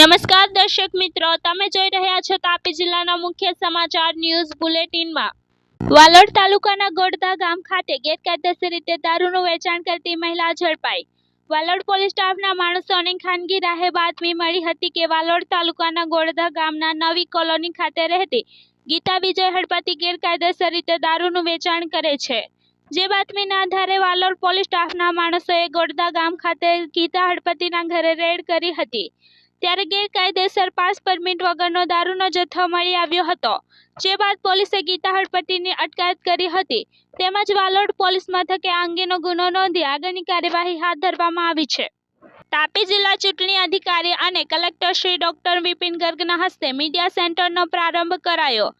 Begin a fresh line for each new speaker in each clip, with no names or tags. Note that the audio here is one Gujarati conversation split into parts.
નમસ્કાર દર્શક મિત્રો, તમે જોઈ રહ્યા છો તાપી જિલ્લાના મુખ્ય સમાચાર ન્યૂઝ બુલેટિનમાં. વાલોડ તાલુકાના ગોડદા ગામ ખાતે ગેરકાયદેસર રીતે દારૂનું વેચાણ કરતી મહિલા ઝડપાઈ. વાલોડ પોલીસ સ્ટાફના માણસોને ખાનગી રાહે બાતમી મળી હતી કે વાલોડ તાલુકાના ગોડદા ગામના નવી કોલોની ખાતે રહેતી ગીતા વિજય હળપતિ ગેરકાયદેસર રીતે દારૂનું વેચાણ કરે છે. જે બાતમીના આધારે વાલોડ પોલીસ સ્ટાફના માણસોએ ગોડદા ગામ ખાતે ગીતા હળપતિના ઘરે રેડ કરી હતી. ત્યારે ગેરકાયદેસર પાસ પરમિટ વગરનો દારૂનો જથ્થો મળી આવ્યો હતો. જે બાદ પોલીસે ગીતા હળપતિની અટકાયત કરી હતી. તેમજ વાલોડ પોલીસ મથકે આ અંગેનો ગુનો નોંધી આગળની કાર્યવાહી હાથ ધરવામાં આવી છે. તાપી જિલ્લા ચૂંટણી અધિકારી અને કલેક્ટર શ્રી ડોક્ટર વિપિન ગર્ગના હસ્તે મીડિયા સેન્ટરનો પ્રારંભ કરાયો.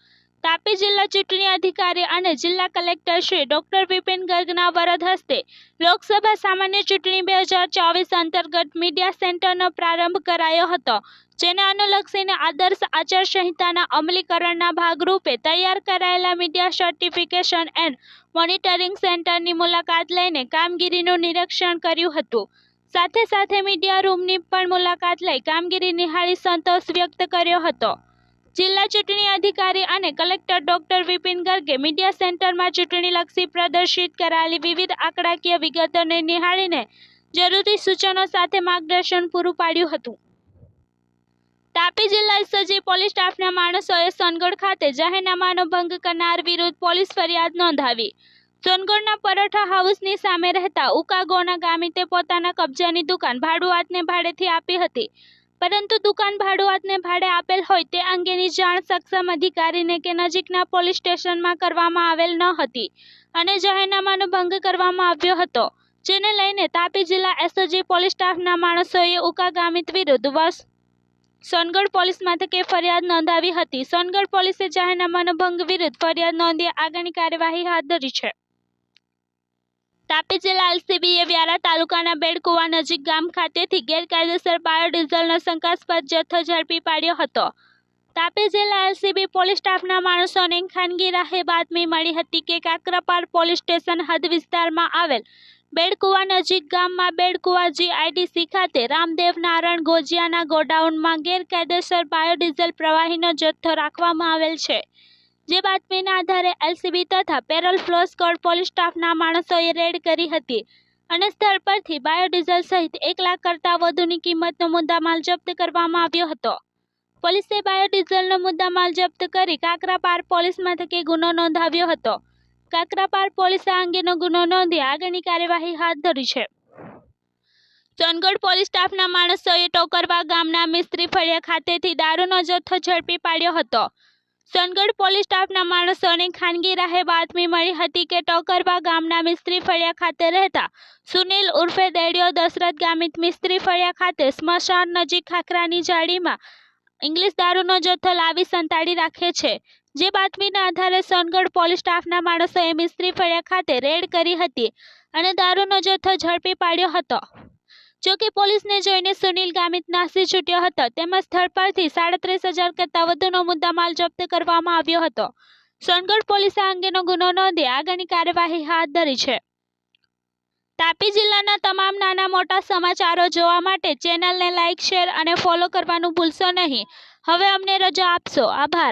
તાપી જિલ્લા ચૂંટણી અધિકારી અને જિલ્લા કલેક્ટર શ્રી ડોક્ટર વિપિન ગર્ગના વરદ હસ્તે લોકસભા સામાન્ય ચૂંટણી બે હજાર ચોવીસ અંતર્ગત મીડિયા સેન્ટરનો પ્રારંભ કરાયો હતો, જેને અનુલક્ષીને આદર્શ આચારસંહિતાના અમલીકરણના ભાગરૂપે તૈયાર કરાયેલા મીડિયા સર્ટિફિકેશન એન્ડ મોનિટરિંગ સેન્ટરની મુલાકાત લઈને કામગીરીનું નિરીક્ષણ કર્યું હતું. સાથે સાથે મીડિયા રૂમની પણ મુલાકાત લઈ કામગીરી નિહાળી સંતોષ વ્યક્ત કર્યો હતો. જિલ્લા ચૂંટણી અધિકારી અને કલેક્ટર ડોક્ટર વિપિન ગર્ગે મીડિયા સેન્ટરમાં ચૂંટણીલક્ષી પ્રદર્શિત કરાયેલી વિવિધ આંકડાકીય વિગતોને નિહાળીને જરૂરી સૂચનો સાથે માર્ગદર્શન પૂરું પાડ્યું હતું. તાપી જિલ્લા એસઓજી પોલીસ સ્ટાફના માણસોએ સોનગઢ ખાતે જાહેરનામાનો ભંગ કરનાર વિરુદ્ધ પોલીસ ફરિયાદ નોંધાવી. સોનગઢના પરોઠા હાઉસની સામે રહેતા ઉકાગોના ગામીતે પોતાના કબજાની દુકાન ભાડુઆતને ભાડેથી આપી હતી. પરંતુ દુકાન ભાડુઆતને ભાડે આપેલ હોય તે અંગેની જાણ સક્ષમ અધિકારીને કે નજીકના પોલીસ સ્ટેશનમાં કરવામાં આવેલ ન હતી અને જાહેરનામાનો ભંગ કરવામાં આવ્યો હતો, જેને લઈને તાપી જિલ્લા એસઓજી પોલીસ સ્ટાફના માણસોએ ઉકા વિરુદ્ધ વર્ષ સોનગઢ પોલીસ મથકે ફરિયાદ નોંધાવી હતી. સોનગઢ પોલીસે જાહેરનામાનો ભંગ વિરુદ્ધ ફરિયાદ નોંધી આગળની કાર્યવાહી હાથ ધરી છે. તાપી જિલ્લા એલસીબીએ વ્યારા તાલુકાના બેડકુવા નજીક ગામ ખાતેથી ગેરકાયદેસર બાયોડીઝલનો શંકાસ્પદ જથ્થો ઝડપી પાડ્યો હતો. તાપી જિલ્લા એલસીબી પોલીસ સ્ટાફના માણસોને ખાનગી રાહે બાતમી મળી હતી કે કાકરાપાર પોલીસ સ્ટેશન હદ વિસ્તારમાં આવેલ બેડકુવા નજીક ગામમાં બેડકુવા જીઆઈડીસી ખાતે રામદેવ નારાયણ ગોજિયાના ગોડાઉનમાં ગેરકાયદેસર બાયોડીઝલ પ્રવાહીનો જથ્થો રાખવામાં આવેલ છે. જે બાતમીના આધારે એલસીબી તથા પેરોલ ફ્લો સ્કોડ પોલીસ સ્ટાફના માણસોએ રેડ કરી હતી અને સ્થળ પરથી બાયોડીઝલ સહિત એક લાખ કરતાં વધુની કિંમતનો મુદ્દામાલ જપ્ત કરવામાં આવ્યો હતો. પોલીસે બાયોડીઝલનો મુદ્દામાલ જપ્ત કરી કાકરાપાર પોલીસ મથકે ગુનો નોંધાવ્યો હતો. કાકરાપાર પોલીસે આ અંગેનો ગુનો નોંધી આગળની કાર્યવાહી હાથ ધરી છે. સોનગઢ પોલીસ સ્ટાફના માણસોએ ટોકરવા ગામના મિસ્ત્રી ફળિયા ખાતેથી દારૂનો જથ્થો ઝડપી પાડ્યો હતો. સોનગઢ પોલીસ સ્ટાફના માણસોને ખાનગી રાહે બાતમી મળી હતી કે ટોકરવા ગામના મિસ્ત્રી ફળિયા ખાતે રહેતા સુનિલ ઉર્ફે દેડિયો દશરથ ગામિત મિસ્ત્રી ફળિયા ખાતે સ્મશાન નજીક ખાખરાની જાળીમાં ઇંગ્લિશ દારૂનો જથ્થો લાવી સંતાડી રાખે છે. જે બાતમીના આધારે સોનગઢ પોલીસ સ્ટાફના માણસોએ મિસ્ત્રી ફળિયા ખાતે રેડ કરી હતી અને દારૂનો જથ્થો ઝડપી પાડ્યો હતો. જોકે પોલીસને જોઈને સુનિલ ગામિત નાસી છૂટ્યો હતો. તેમજ સ્થળ પરથી સાડત્રીસ હજાર કરતાં વધુનો મુદ્દામાલ જપ્ત કરવામાં આવ્યો હતો. સોનગઢ પોલીસે અંગેનો ગુનો નોંધી આગળની કાર્યવાહી હાથ ધરી છે. તાપી જિલ્લાના તમામ નાના મોટા સમાચારો જોવા માટે ચેનલને લાઇક શેર અને ફોલો કરવાનું ભૂલશો નહીં. હવે અમને રજા આપશો. આભાર.